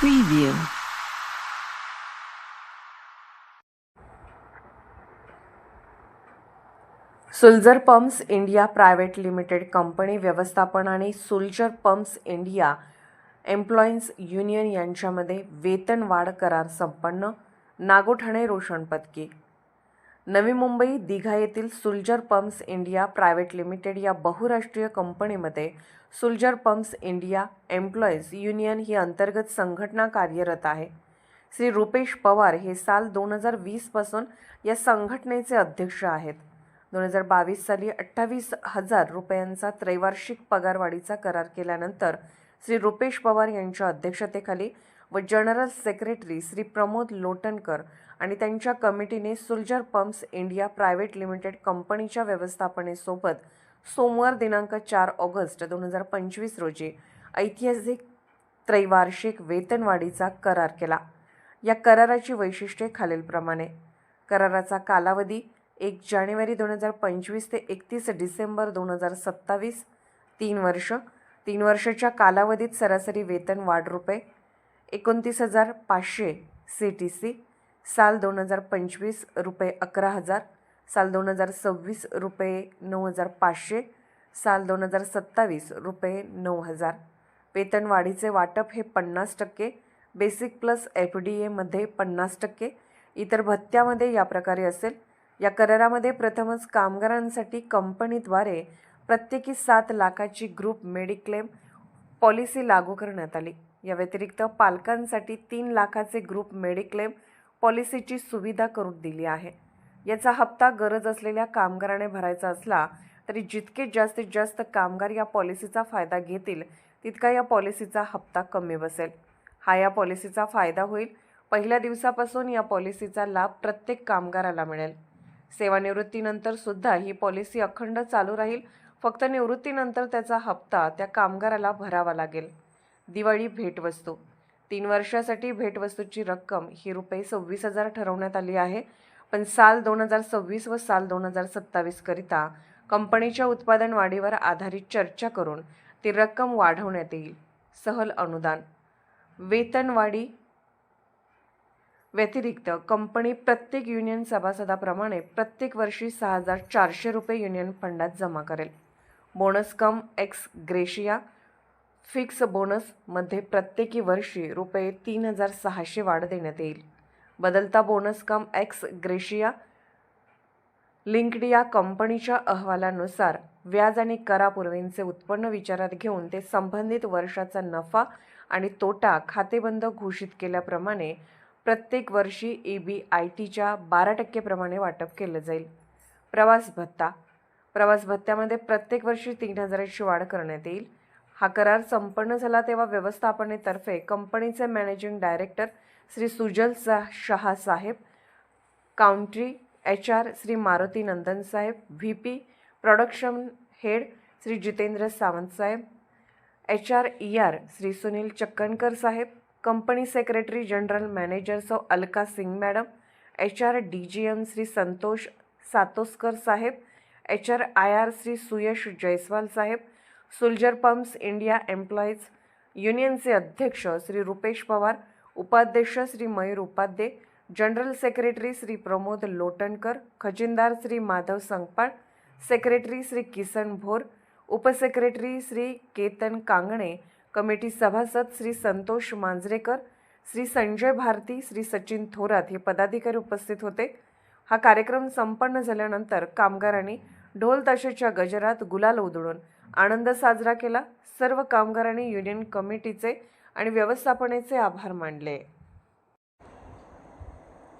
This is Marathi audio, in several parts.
Preview. Sulzer pumps India private limited company व्यवस्थापन आणि Sulzer pumps India employees union यांच्यामध्ये वेतनवाढ करार संपन्न. नागोठणे रोशन नवी मुंबई दिघा येथील Sulzer pumps India private limited या बहुराष्ट्रीय कंपनीमध्ये Sulzer pumps India employees union ही अंतर्गत संघटना कार्यरत आहे. श्री रुपेश पवार हे साल दोन हजार वीसपासून या संघटनेचे अध्यक्ष आहेत. दोन हजार बावीस साली अठ्ठावीस हजार रुपयांचा त्रैवार्षिक पगारवाढीचा करार केल्यानंतर श्री रुपेश पवार यांच्या अध्यक्षतेखाली व जनरल सेक्रेटरी श्री प्रमोद लोटणकर आणि त्यांच्या कमिटीने Sulzer pumps India private limited कंपनीच्या व्यवस्थापनेसोबत सोमवार दिनांक चार ऑगस्ट दोन हजार पंचवीस रोजी ऐतिहासिक त्रैवार्षिक वेतनवाढीचा करार केला. या कराराची वैशिष्ट्ये खालीलप्रमाणे. कराराचा कालावधी एक जानेवारी दोन हजार पंचवीस ते एकतीस डिसेंबर दोन हजार सत्तावीस तीन वर्ष तीन वर्षाच्या कालावधीत सरासरी वेतन वाढ रुपये एकोणतीस हजार पाचशे सी टी सी साल दोन हजार पंचवीस रुपये अकरा हजार साल दोन हजार सव्वीस रुपये नऊ हजार पाचशे साल दोन हजार सत्तावीस रुपये नऊ हजार. वेतनवाढीचे वाटप हे पन्नास टक्के बेसिक प्लस एफ डी एमध्ये पन्नास टक्के इतर भत्त्यामध्ये या प्रकारे असेल. या करारामध्ये प्रथमच कामगारांसाठी कंपनीद्वारे प्रत्येकी सात लाखाची ग्रुप मेडिक्लेम पॉलिसी लागू करण्यात आली. या व्यतिरिक्त पालकांसाठी तीन लाखाचे ग्रुप मेडिक्लेम पॉलिसीची सुविधा करून दिली आहे. याचा हप्ता गरज असलेल्या कामगाराने भरायचा असला तरी जितके जास्तीत जास्त कामगार या पॉलिसीचा फायदा घेतील तितका या पॉलिसीचा हप्ता कमी बसेल. हा या पॉलिसीचा फायदा होईल. पहिल्या दिवसापासून या पॉलिसीचा लाभ प्रत्येक कामगाराला मिळेल. सेवानिवृत्तीनंतर सुद्धा ही पॉलिसी अखंड चालू राहील. फक्त निवृत्तीनंतर त्याचा हप्ता त्या कामगाराला भरावा लागेल. दिवाळी भेटवस्तू तीन वर्षासाठी भेटवस्तूची रक्कम ही रुपये सव्वीस हजार ठरवण्यात आली आहे. पण साल दोन हजार सव्वीस व साल दोन हजार सत्तावीसकरिता कंपनीच्या उत्पादन वाढीवर आधारित चर्चा करून ती रक्कम वाढवण्यात येईल. सहल अनुदान. वेतनवाढी व्यतिरिक्त कंपनी प्रत्येक युनियन सभासदाप्रमाणे प्रत्येक वर्षी सहा हजार चारशे रुपये युनियन फंडात जमा करेल. Bonus cum ex gratia fix बोनसमध्ये प्रत्येकी वर्षी रुपये तीन हजार सहाशे वाढ देण्यात येईल. बदलता bonus cum ex gratia linked या कंपनीच्या अहवालानुसार व्याज आणि करापूर्वींचे उत्पन्न विचारात घेऊन ते संबंधित वर्षाचा नफा आणि तोटा खातेबंद घोषित केल्याप्रमाणे प्रत्येक वर्षी ई बी आय टीच्या बारा टक्केप्रमाणे वाटप केलं जाईल. प्रवास भत्ता. प्रवास भत्त्यामध्ये प्रत्येक वर्षी तीन हजाराची वाढ करण्यात येईल. हा करार संपन्न झाला तेव्हा व्यवस्थापनेतर्फे कंपनीचे मॅनेजिंग डायरेक्टर श्री सुजल सा शहा साहेब country H R Shri Maruti Nandan साहेब V P production head Shri Jitendra Sawant साहेब H R E R Shri Sunil Chakkankar साहेब कंपनी सेक्रेटरी जनरल मॅनेजर सौ Alka Singh madam H R D G M Shri Santosh Satoskar Saheb H R I R Shri Suyash Jaiswal Saheb Sulzer pumps India employees युनियनचे अध्यक्ष श्री रुपेश पवार उपाध्यक्ष श्री मयूर उपाध्ये जनरल सेक्रेटरी श्री प्रमोद लोटणकर खजिनदार श्री माधव संगपाळ सेक्रेटरी श्री किसन भोर उपसेक्रेटरी श्री केतन कांगणे कमिटी सभासद श्री संतोष मांजरेकर श्री संजय भारती श्री सचिन थोरात हे पदाधिकारी उपस्थित होते. हा कार्यक्रम संपन्न झाल्यानंतर कामगारांनी ढोल ताशेच्या गजरात गुलाल उधळून आनंद साजरा केला. सर्व कामगारांनी युनियन कमिटीचे आणि व्यवस्थापनेचे आभार मानले.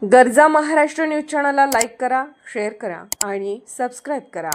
गरजा महाराष्ट्र न्यूज चॅनलला लाईक करा शेअर करा आणि सबस्क्राईब करा.